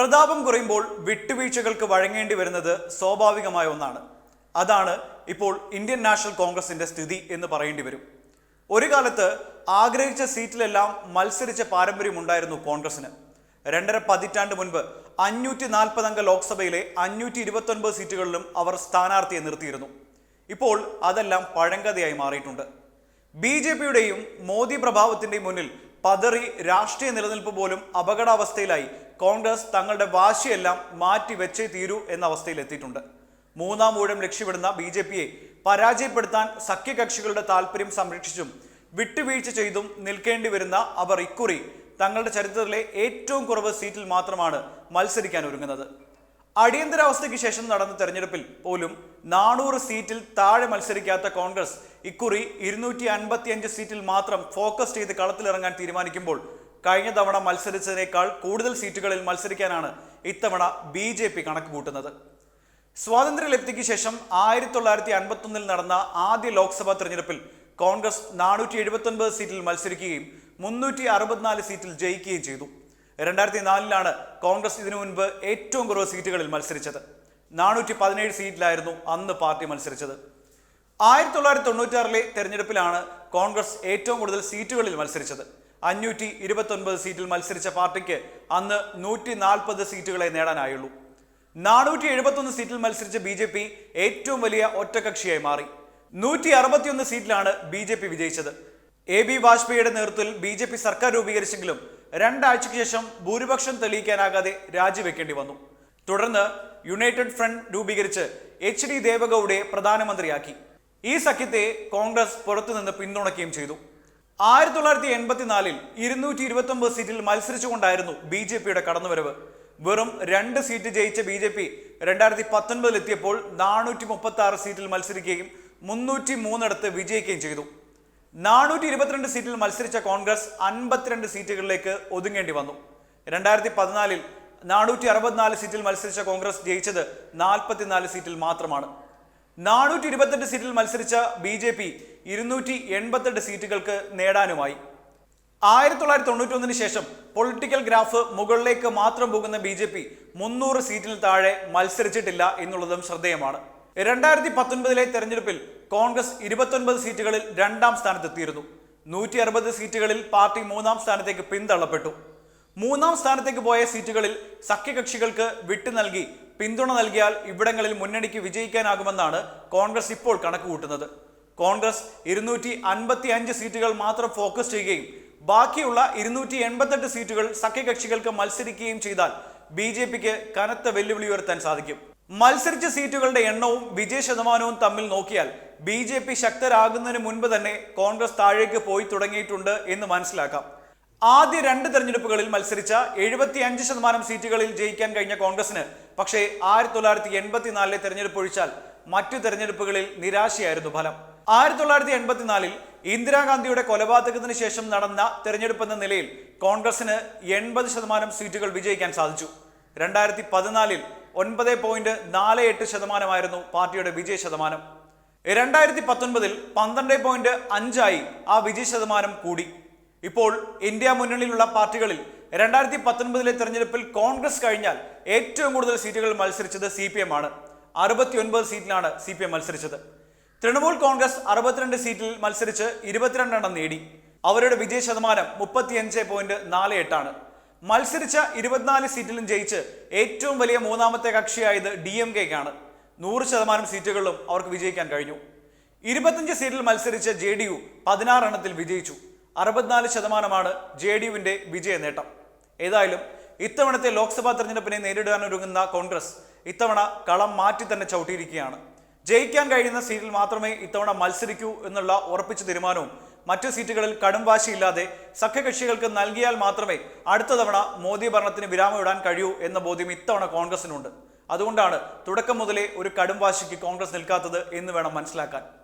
പ്രതാപം കുറയുമ്പോൾ വിട്ടുവീഴ്ചകൾക്ക് വഴങ്ങേണ്ടി വരുന്നത് സ്വാഭാവികമായ ഒന്നാണ്. അതാണ് ഇപ്പോൾ ഇന്ത്യൻ നാഷണൽ കോൺഗ്രസിന്റെ സ്ഥിതി എന്ന് പറയേണ്ടി വരും. ഒരു കാലത്ത് ആഗ്രഹിച്ച സീറ്റിലെല്ലാം മത്സരിച്ച പാരമ്പര്യമുണ്ടായിരുന്നു കോൺഗ്രസിന് രണ്ടര പതിറ്റാണ്ട് മുൻപ് അഞ്ഞൂറ്റി നാൽപ്പത് അംഗ ലോക്സഭയിലെ അഞ്ഞൂറ്റി ഇരുപത്തൊൻപത് സീറ്റുകളിലും അവർ സ്ഥാനാർത്ഥിയെ നിർത്തിയിരുന്നു. ഇപ്പോൾ അതെല്ലാം പഴങ്കഥയായി മാറിയിട്ടുണ്ട്. ബി ജെ പിയുടെയും മോദി പ്രഭാവത്തിന്റെയും മുന്നിൽ പതറി രാഷ്ട്രീയ നിലനിൽപ്പ് പോലും അപകടാവസ്ഥയിലായി കോൺഗ്രസ് തങ്ങളുടെ വാശിയെല്ലാം മാറ്റി വെച്ചേ തീരൂ എന്ന അവസ്ഥയിൽ എത്തിയിട്ടുണ്ട് മൂന്നാം ഊഴം ലക്ഷ്യമിടുന്ന ബി ജെ പിയെ പരാജയപ്പെടുത്താൻ സഖ്യകക്ഷികളുടെ താല്പര്യം സംരക്ഷിച്ചും വിട്ടുവീഴ്ച ചെയ്തും നിൽക്കേണ്ടി വരുന്ന അവർ ഇക്കുറി തങ്ങളുടെ ചരിത്രത്തിലെ ഏറ്റവും കുറവ് സീറ്റിൽ മാത്രമാണ് മത്സരിക്കാൻ ഒരുങ്ങുന്നത്. അടിയന്തരാവസ്ഥയ്ക്ക് ശേഷം നടന്ന തെരഞ്ഞെടുപ്പിൽ പോലും നാനൂറ് സീറ്റിൽ താഴെ മത്സരിക്കാത്ത കോൺഗ്രസ് ഇക്കുറി ഇരുന്നൂറ്റി അൻപത്തിയഞ്ച് സീറ്റിൽ മാത്രം ഫോക്കസ് ചെയ്ത് കളത്തിലിറങ്ങാൻ തീരുമാനിക്കുമ്പോൾ കഴിഞ്ഞ തവണ മത്സരിച്ചതിനേക്കാൾ കൂടുതൽ സീറ്റുകളിൽ മത്സരിക്കാനാണ് ഇത്തവണ ബി ജെ പി കണക്ക് കൂട്ടുന്നത്. സ്വാതന്ത്ര്യലബ്ധിക്ക് ശേഷം ആയിരത്തി തൊള്ളായിരത്തി അൻപത്തൊന്നിൽ നടന്ന ആദ്യ ലോക്സഭാ തെരഞ്ഞെടുപ്പിൽ കോൺഗ്രസ് നാനൂറ്റി എഴുപത്തൊൻപത് സീറ്റിൽ മത്സരിക്കുകയും മുന്നൂറ്റി അറുപത്തിനാല് സീറ്റിൽ ജയിക്കുകയും ചെയ്തു. രണ്ടായിരത്തി നാലിലാണ് കോൺഗ്രസ് ഇതിനു മുൻപ് ഏറ്റവും കുറവ് സീറ്റുകളിൽ മത്സരിച്ചത്. നാനൂറ്റി പതിനേഴ് സീറ്റിലായിരുന്നു അന്ന് പാർട്ടി മത്സരിച്ചത്. ആയിരത്തി തൊള്ളായിരത്തി തൊണ്ണൂറ്റാറിലെ തെരഞ്ഞെടുപ്പിലാണ് കോൺഗ്രസ് ഏറ്റവും കൂടുതൽ സീറ്റുകളിൽ മത്സരിച്ചത്. അഞ്ഞൂറ്റി ഇരുപത്തി ഒൻപത് സീറ്റിൽ മത്സരിച്ച പാർട്ടിക്ക് അന്ന് നൂറ്റി നാൽപ്പത് സീറ്റുകളെ നേടാനായുള്ളൂ. നാനൂറ്റി എഴുപത്തൊന്ന് സീറ്റിൽ മത്സരിച്ച ബി ജെ പി ഏറ്റവും വലിയ ഒറ്റകക്ഷിയായി മാറി. നൂറ്റി അറുപത്തിയൊന്ന് സീറ്റിലാണ് ബി ജെ പി വിജയിച്ചത്. എ ബി വാജ്പേയിയുടെ നേതൃത്വത്തിൽ ബി ജെ പി സർക്കാർ രൂപീകരിച്ചെങ്കിലും രണ്ടാഴ്ചയ്ക്ക് ശേഷം ഭൂരിപക്ഷം തെളിയിക്കാനാകാതെ രാജിവെക്കേണ്ടി വന്നു. തുടർന്ന് യുണൈറ്റഡ് ഫ്രണ്ട് രൂപീകരിച്ച് എച്ച് ഡി ദേവഗൌഡയെ പ്രധാനമന്ത്രിയാക്കി. ഈ സഖ്യത്തെ കോൺഗ്രസ് പുറത്തുനിന്ന് പിന്തുണയ്ക്കുകയും ചെയ്തു. ആയിരത്തി തൊള്ളായിരത്തി എൺപത്തിനാലിൽ ഇരുന്നൂറ്റി ഇരുപത്തി ഒമ്പത് സീറ്റിൽ മത്സരിച്ചുകൊണ്ടായിരുന്നു ബി ജെ പിയുടെ കടന്നുവരവ്. വെറും രണ്ട് സീറ്റ് ജയിച്ച ബി ജെ പി രണ്ടായിരത്തി പത്തൊൻപതിൽ എത്തിയപ്പോൾ നാനൂറ്റി മുപ്പത്തി ആറ് സീറ്റിൽ മത്സരിക്കുകയും മുന്നൂറ്റി മൂന്നിടത്ത് വിജയിക്കുകയും ചെയ്തു. നാനൂറ്റി ഇരുപത്തിരണ്ട് സീറ്റിൽ മത്സരിച്ച കോൺഗ്രസ് അൻപത്തിരണ്ട് സീറ്റുകളിലേക്ക് ഒതുങ്ങേണ്ടി വന്നു. രണ്ടായിരത്തി പതിനാലിൽ നാനൂറ്റി അറുപത്തിനാല് സീറ്റിൽ മത്സരിച്ച കോൺഗ്രസ് ജയിച്ചത് നാൽപ്പത്തിനാല് സീറ്റിൽ മാത്രമാണ്. നാനൂറ്റി ഇരുപത്തെട്ട് സീറ്റിൽ മത്സരിച്ച ബി ജെ പി ഇരുന്നൂറ്റി എൺപത്തെട്ട് സീറ്റുകൾക്ക് നേടാനുമായി. ആയിരത്തി തൊള്ളായിരത്തി തൊണ്ണൂറ്റൊന്നിന് ശേഷം പൊളിറ്റിക്കൽ ഗ്രാഫ് മുകളിലേക്ക് മാത്രം പോകുന്ന ബി ജെ പി മുന്നൂറ് സീറ്റിൽ താഴെ മത്സരിച്ചിട്ടില്ല എന്നുള്ളതും ശ്രദ്ധേയമാണ്. രണ്ടായിരത്തി പത്തൊൻപതിലെ തെരഞ്ഞെടുപ്പിൽ കോൺഗ്രസ് ഇരുപത്തൊൻപത് സീറ്റുകളിൽ രണ്ടാം സ്ഥാനത്തെത്തിയിരുന്നു. നൂറ്റി അറുപത് സീറ്റുകളിൽ പാർട്ടി മൂന്നാം സ്ഥാനത്തേക്ക് പിന്തള്ളപ്പെട്ടു. മൂന്നാം സ്ഥാനത്തേക്ക് പോയ സീറ്റുകളിൽ സഖ്യകക്ഷികൾക്ക് വിട്ടു നൽകി പിന്തുണ നൽകിയാൽ ഇവിടങ്ങളിൽ മുന്നണിക്ക് വിജയിക്കാനാകുമെന്നാണ് കോൺഗ്രസ് ഇപ്പോൾ കണക്കുകൂട്ടുന്നത്. കോൺഗ്രസ് ഇരുന്നൂറ്റി അൻപത്തി അഞ്ച് സീറ്റുകൾ മാത്രം ഫോക്കസ് ചെയ്യുകയും ബാക്കിയുള്ള ഇരുന്നൂറ്റി എൺപത്തെട്ട് സീറ്റുകൾ സഖ്യകക്ഷികൾക്ക് മത്സരിക്കുകയും ചെയ്താൽ ബി ജെ പിക്ക് കനത്ത വെല്ലുവിളി ഉയർത്താൻ സാധിക്കും. മത്സരിച്ച സീറ്റുകളുടെ എണ്ണവും വിജയ ശതമാനവും തമ്മിൽ നോക്കിയാൽ ബി ജെ പി ശക്തരാകുന്നതിന് മുൻപ് തന്നെ കോൺഗ്രസ് താഴേക്ക് പോയി തുടങ്ങിയിട്ടുണ്ട് എന്ന് മനസ്സിലാക്കാം. ആദ്യ രണ്ട് തെരഞ്ഞെടുപ്പുകളിൽ മത്സരിച്ച എഴുപത്തി അഞ്ച് ശതമാനം സീറ്റുകളിൽ ജയിക്കാൻ കഴിഞ്ഞ കോൺഗ്രസിന് പക്ഷേ ആയിരത്തി തൊള്ളായിരത്തി എൺപത്തിനാലിലെ തെരഞ്ഞെടുപ്പ് ഒഴിച്ചാൽ മറ്റു തെരഞ്ഞെടുപ്പുകളിൽ നിരാശയായിരുന്നു ഫലം. ആയിരത്തി തൊള്ളായിരത്തി എൺപത്തിനാലിൽ ഇന്ദിരാഗാന്ധിയുടെ കൊലപാതകത്തിന് ശേഷം നടന്ന തെരഞ്ഞെടുപ്പ് എന്ന നിലയിൽ കോൺഗ്രസിന് എൺപത് ശതമാനം സീറ്റുകൾ വിജയിക്കാൻ സാധിച്ചു. രണ്ടായിരത്തി പതിനാലിൽ ഒൻപത് പോയിന്റ് നാല് എട്ട് ശതമാനമായിരുന്നു പാർട്ടിയുടെ വിജയ ശതമാനം. രണ്ടായിരത്തി പത്തൊൻപതിൽ പന്ത്രണ്ട് പോയിന്റ് അഞ്ചായി ആ വിജയ ശതമാനം കൂടി. ഇപ്പോൾ ഇന്ത്യ മുന്നണിയിലുള്ള പാർട്ടികളിൽ രണ്ടായിരത്തി പത്തൊൻപതിലെ തെരഞ്ഞെടുപ്പിൽ കോൺഗ്രസ് കഴിഞ്ഞാൽ ഏറ്റവും കൂടുതൽ സീറ്റുകൾ മത്സരിച്ചത് സി പി എം ആണ്. അറുപത്തിയൊൻപത് സീറ്റിലാണ് സി പി എം മത്സരിച്ചത്. തൃണമൂൽ കോൺഗ്രസ് അറുപത്തിരണ്ട് സീറ്റിൽ മത്സരിച്ച് ഇരുപത്തിരണ്ടെണ്ണം നേടി. അവരുടെ വിജയ ശതമാനം മുപ്പത്തിയഞ്ച് പോയിന്റ് നാല് എട്ടാണ് മത്സരിച്ച ഇരുപത്തിനാല് സീറ്റിലും ജയിച്ച് ഏറ്റവും വലിയ മൂന്നാമത്തെ കക്ഷിയായത് ഡി എം കെക്കാണ് നൂറ് ശതമാനം സീറ്റുകളിലും അവർക്ക് വിജയിക്കാൻ കഴിഞ്ഞു. ഇരുപത്തഞ്ച് സീറ്റിൽ മത്സരിച്ച ജെ ഡി യു പതിനാറെണ്ണത്തിൽ വിജയിച്ചു. അറുപത്തിനാല് ശതമാനമാണ് ജെ ഡി യുവിന്റെ വിജയ നേട്ടം. ഏതായാലും ഇത്തവണത്തെ ലോക്സഭാ തെരഞ്ഞെടുപ്പിനെ നേരിടാൻ ഒരുങ്ങുന്ന കോൺഗ്രസ് ഇത്തവണ കളം മാറ്റി തന്നെ ചവിട്ടിയിരിക്കുകയാണ്. ജയിക്കാൻ കഴിയുന്ന സീറ്റിൽ മാത്രമേ ഇത്തവണ മത്സരിക്കൂ എന്നുള്ള ഉറപ്പിച്ച തീരുമാനവും മറ്റു സീറ്റുകളിൽ കടും വാശിയില്ലാതെ സഖ്യകക്ഷികൾക്ക് നൽകിയാൽ മാത്രമേ അടുത്ത തവണ മോദി ഭരണത്തിന് വിരാമമിടാൻ കഴിയൂ എന്ന ബോധ്യം ഇത്തവണ കോൺഗ്രസിനുണ്ട്. അതുകൊണ്ടാണ് തുടക്കം മുതലേ ഒരു കടും വാശിക്ക് കോൺഗ്രസ് നിൽക്കാത്തത് എന്ന് വേണം മനസ്സിലാക്കാൻ.